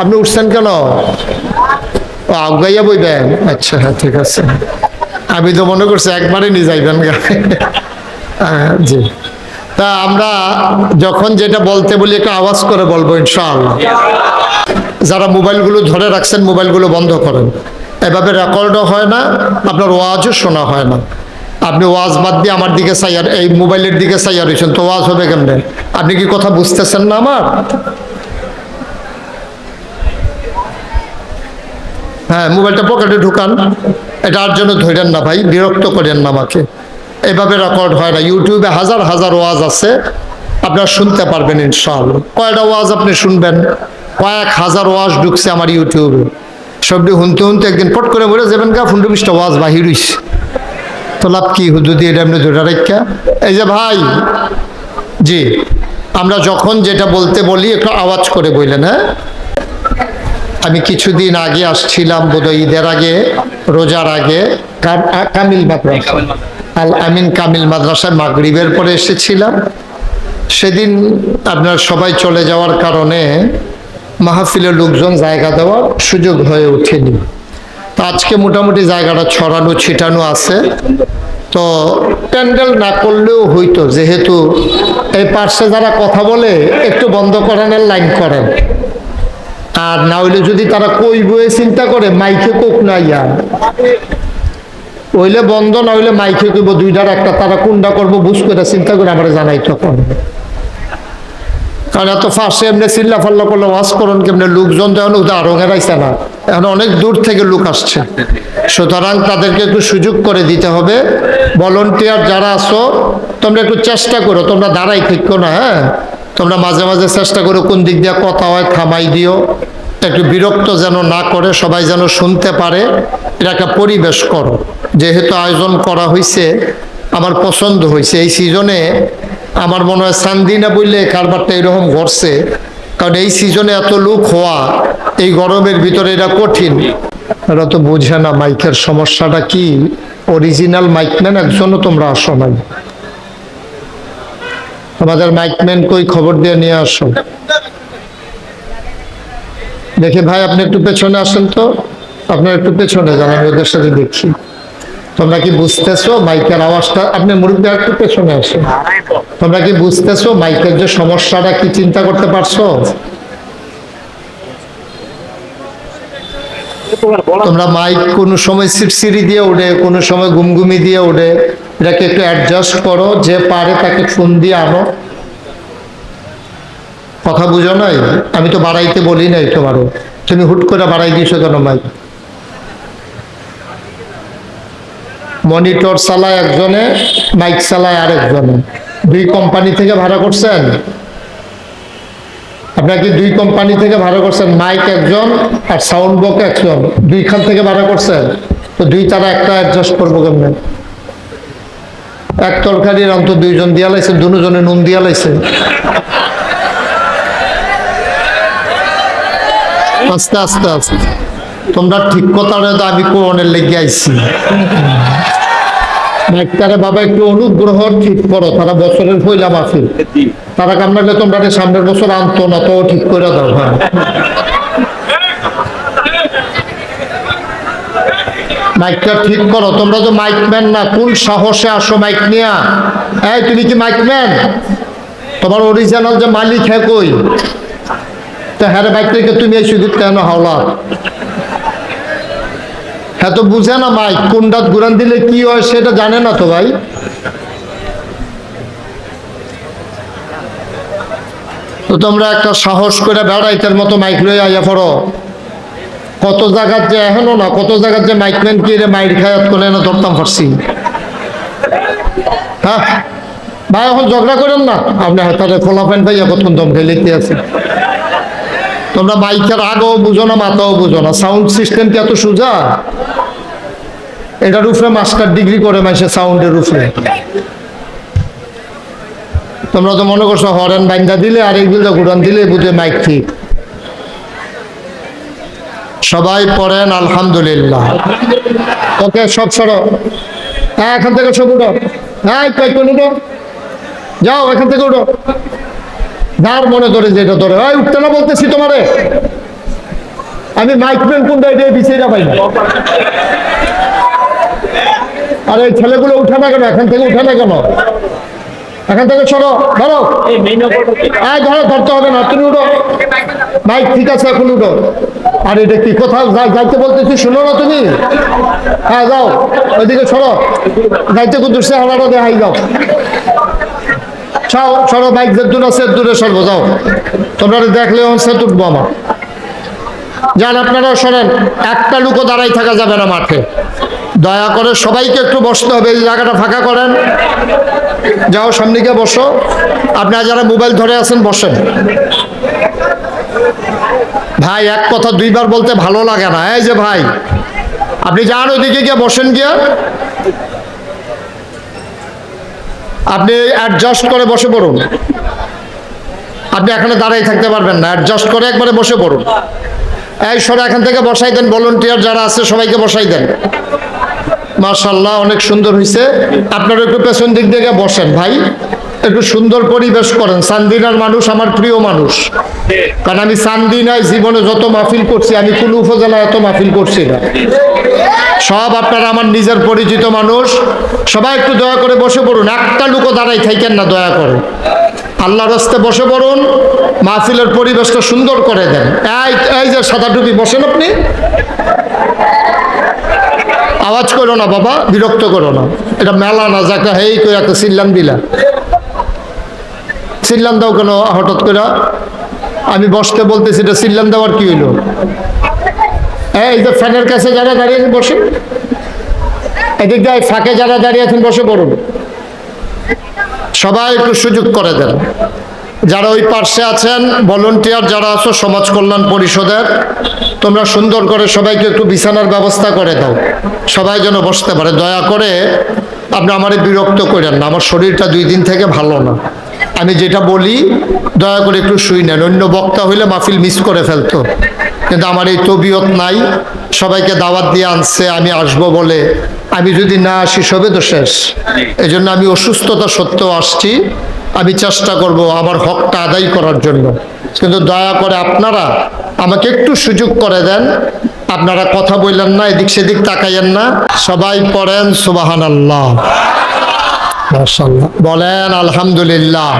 আপনি উঠছেন কেন? আগাইয়া বইবেন। আচ্ছা হ্যাঁ ঠিক আছে। আমি তো মনে করছি একবারে নিয়ে যাইবেন জি। তা আমরা যখন যেটা বলতে বলি, একটু আওয়াজ করে বলব ইনশাআল্লাহ। যারা মোবাইলগুলো ধরে রাখছেন, মোবাইলগুলো বন্ধ করেন। এভাবে রেকর্ডও হয় না, আপনার ওয়াজও শোনা হয় না। আপনি ওয়াজ বাদ দিয়ে আমার দিকে চাইয়ার এই মোবাইলের দিকে চাইয়া হয়েছেন তো ওয়াজ হবে কেমনে? আপনি কি কথা বুঝতেছেন না আমার? হ্যাঁ মোবাইলটা পকেটে ঢুকান। এটা আর জন্য ধরেন না ভাই, বিরক্ত করেন না আমাকে। এভাবে রেকর্ড হয় না। ইউটিউবে হাজার হাজার ওয়াজ আছে, আপনারা শুনতে পারবেন ইনশাআল্লাহ। কয়টা ওয়াজ আপনি শুনবেন? কয়েক হাজার ওয়াজ ঢুকছে আমার ইউটিউবে সবটি হুনতে হুনতে একদিন পট করে বলে যাবেন গা ফুন্ডু বিশটা ওয়াজ বাহির হইছে। তো লাভ কি হুদুদি এটা এমনি ধরে রেখা এই যে ভাই, জি, আমরা যখন যেটা বলতে বলি, একটু আওয়াজ করে বললেন হ্যাঁ? আমি কিছুদিন আগে আসছিলাম বোধহয় ঈদের আগে, রোজার আগে কামিল মাদ্রাসা। আল আমিন কামিল মাদ্রাসায় মাগরিবের পরে এসেছিলাম। সেদিন আপনার সবাই চলে যাওয়ার কারণে মাহফিলের লোকজন জায়গা দেওয়ার সুযোগ হয়ে ওঠেনি। তা আজকে মোটামুটি জায়গাটা ছড়ানো, ছিটানো আছে। তো প্যান্ডেল না করলেও হইতো, যেহেতু এই পার্শ্বে যারা কথা বলে, একটু বন্ধ করানোর লাইন করেন। আর না হইলে যদি তারা কই বয়ে চিন্তা করে, মাইকে কোক না ইয়া হইলে বন্ধ, না হইলে মাইকে কইব দুইটার একটা, তারা কোনটা করব বুঝ করে চিন্তা করে আমার জানাই তখন। কারণ এত ফাঁসে এমনি চিল্লা ফাল্লা করলে ওয়াজ করুন কেমনি? লোকজন তো এখন আরও হেরাইছে না। এখন অনেক দূর থেকে লোক আসছে। সুতরাং তাদেরকে একটু সুযোগ করে দিতে হবে। ভলন্টিয়ার যারা আছো, তোমরা একটু চেষ্টা করো, তোমরা দাঁড়াই থেকো না হ্যাঁ? তোমরা মাঝে মাঝে চেষ্টা করো কোন দিক দিয়ে কথা হয়, থামাই দিও। একটু বিরক্ত যেন না করে, সবাই যেন শুনতে পারে। এটা একটা পরিবেশ করো। যেহেতু আয়োজন করা হয়েছে আমার পছন্দ হয়েছে এই সিজনে আমার মনে হয় সান্দিনা বললে কারবারটা এরকম ঘটছে। কারণ এই সিজনে এত লোক হওয়া, এই গরমের ভিতরে এটা কঠিন। এরা তো বোঝে না মাইকের সমস্যাটা কি। অরিজিনাল মাইকম্যান একজনও তোমরা আসো নাই। তোমাদের মাইকম্যান কই খবর দিয়ে নিয়ে আসো। দেখে ভাই, আপনি একটু পেছনে আসেন তো। আপনার একটু পেছনে যান, আমি ওদের সাথে দেখি তোমরা কি বুঝতেছো মাইকের আওয়াজটা? আপনি মুরব্বী একটু পেছনে আসেন। তোমরা কি বুঝতেছো মাইকের যে সমস্যাটা, কি চিন্তা করতে পারছ? তোমরা মাইক কোনো সময় সিটসিরি দিয়ে ওঠে কোনো সময় গুমগুমি দিয়ে ওঠে এটাকে একটু অ্যাডজাস্ট করো, যে পারে তাকে ফোন দিয়ে আনো। কথা বুঝো নাই? আমি তো বাড়াইতে বলি নাই তোমারও। তুমি হুট করে বাড়াই দিয়েছ কেন মাইক মনিটর চালায় একজনে মাইক চালায় আরেকজনে। দুই কোম্পানি থেকে ভাড়া করছেন? আপনার কি দুই কোম্পানি থেকে ভাড়া করছেন মাইক একজন আর সাউন্ড বক একজন। দুইখান থেকে ভাড়া করছেন। তো দুই তারা একটা অ্যাডজাস্ট করব কেমনে? এক তরকারির অন্ত দুইজন দিয়া লাইছে, দুজনে নুন দিয়া লাইছে। আস্তে আস্তে আস্তে। তোমরা ঠিক কথাটা তো আমি লেগে আইছি। ডাক্তারে বাবা একটু অনুগ্রহ ঠিক করো, তারা বছরের পয়লা মাফিল তারা কামড়ালে তোমরা সামনের বছর আনতো না, তো ঠিক করে দাও হ্যাঁ। মাইকটা ঠিক করো, তোমরা তো মাইকম্যান না, কোন সাহসে আসো মাইক নিয়া? এই, তুমি কি মাইকম্যান তোমার অরিজিনাল যে মালিক হ্যাঁ কই? তা হ্যাঁ বাইক থেকে তুমি এই সুযোগ কেন হাওলা? হ্যাঁ তো বুঝে না মাইক, কোন কোনটা ঘুরান দিলে কি হয় সেটা জানে না তো ভাই। তো তোমরা একটা সাহস করে বেড়াইতের মতো মাইক লয়ে আইয়া পড়ো। কত জায়গার যে এখনও না, কত জায়গার যে মাইকম্যান কি রে মাইর খায়াত করে না ধরতাম পারছি। হ্যাঁ? ভাই, এখন ঝগড়া করেন না? আপনি হাতারে খোলা প্যান্ট ভাইয়া কতক্ষণ দম খেলিতে আছে তোমরা মাইকের আগেও বুঝো না, মাথাও বুঝো না। সাউন্ড সিস্টেম কি এত সোজা? এটার উপরে মাস্টার ডিগ্রি করে মাইসে সাউন্ডের উপরে তোমরা তো মনে করছ হরেন বাইন্দা দিলে আর এইগুলো ঘুরান দিলে বুঝে মাইক ঠিক। সবাই পড়েন আলহামদুলিল্লাহ। ওকে সব সরো। হ্যাঁ এখান থেকে সব উঠো। হ্যাঁ উঠো। যাও এখান থেকে উঠো। যার মনে ধরে যেটা ধরে। ওই উঠতে না বলতেছি তোমারে। আমি মাইকম্যান কোনটা এটা বিচারা পাই না। আর এই ছেলেগুলো উঠে না কেন? এখান থেকে উঠে না কেন? এখান থেকে সরো ধরো। হ্যাঁ ধরো ধরতে হবে না। তুমি উঠো। মাইক ঠিক আছে এখন উঠো। আর এটা কি কোথাও যাইতে বলতেছি, শুনো না তুমি? হ্যাঁ যাও। ওইদিকে সরো। যাইতে কুদুরছে হাওড়াটা দেখাই, যাও। ছাও সরো, বাইক যে দূর আছে, দূরে সরবো, যাও। তোমরা দেখলে সে তুটবো আমার। যান, আপনারা শোনেন একটা লুকো দাঁড়াই থাকা যাবে না মাঠে। দয়া করে সবাইকে একটু বসতে হবে, এই জায়গাটা ফাঁকা করেন। যাও, সামনে গিয়ে বসো। আপনারা যারা মোবাইল ধরে আছেন, বসেন। ভাই, এক কথা দুইবার বলতে ভালো লাগে না। এই যে ভাই, আপনি যান ওইদিকে গিয়ে, বসেন গিয়া। আপনি অ্যাডজাস্ট করে বসে পড়ুন। আপনি এখানে দাঁড়াই থাকতে পারবেন না অ্যাডজাস্ট করে একবারে বসে পড়ুন। এই, সরে এখান থেকে বসাই দেন ভলেন্টিয়ার যারা আছে, সবাইকে বসাই দেন। মার্শাল্লাহ অনেক সুন্দর হয়েছে আপনারা একটু পেছন দিক থেকে বসেন, ভাই। একটু সুন্দর পরিবেশ করেন। সান্দিনার মানুষ আমার প্রিয় মানুষ। কারণ আমি সান্দিনায় জীবনে যত মাহফিল করছি, আমি কোন উপজেলায় এত মাহফিল করছি না। সব আপনারা আমার নিজের পরিচিত মানুষ। সবাই একটু দয়া করে বসে পড়ুন। একটা লুকো দাঁড়াই থাকেন না, দয়া করে। আল্লাহ রাস্তে বসে পড়ুন। মাহফিলের পরিবেশটা সুন্দর করে দেন। এই এই যে সাদা টুপি বসেন আপনি। আওয়াজ করো না বাবা, বিরক্ত করো না। এটা মেলা না, যাকে হেই করে একটা সিল্লাম দিলা। সিল্লাম দাও কেন হঠাৎ করে আমি বসতে বলতেছি, এটা সিল্লাম দেওয়ার কি হইল? এই যে ফ্যানের কাছে যারা দাঁড়িয়ে বসেন। এদিক দিয়ে ফাঁকে যারা দাঁড়িয়ে আছেন, বসে পড়ুন। সবাই একটু সুযোগ করে দেন। যারা ওই পার্শ্বে আছেন, ভলেন্টিয়ার যারা আছো, সমাজ কল্যাণ পরিষদের, তোমরা সুন্দর করে সবাইকে একটু বিছানার ব্যবস্থা করে দাও। সবাই যেন বসতে পারে। দয়া করে আপনি আমারে বিরক্ত করেন না। আমার শরীরটা দুই দিন থেকে ভালো না। আমি যেটা বলি, দয়া করে একটু শুই নেন। অন্য বক্তা হইলে মাহফিল মিস করে ফেলতো। কিন্তু আমার এই তবিয়ত নাই। সবাইকে দাওয়াত দিয়ে আনছে, আমি আসব বলে। আমি যদি না আসি, সবে তো শেষ। এই জন্য আমি অসুস্থতা সত্ত্বেও আসছি। আমি চেষ্টা করব আমার হকটা আদায় করার জন্য। কিন্তু দয়া করে আপনারা আমাকে একটু সুযোগ করে দেন। আপনারা কথা বললেন না, এদিক সেদিক তাকাইয়েন না। সবাই পড়েন সুবাহান আল্লাহ বলেন আলহামদুলিল্লাহ।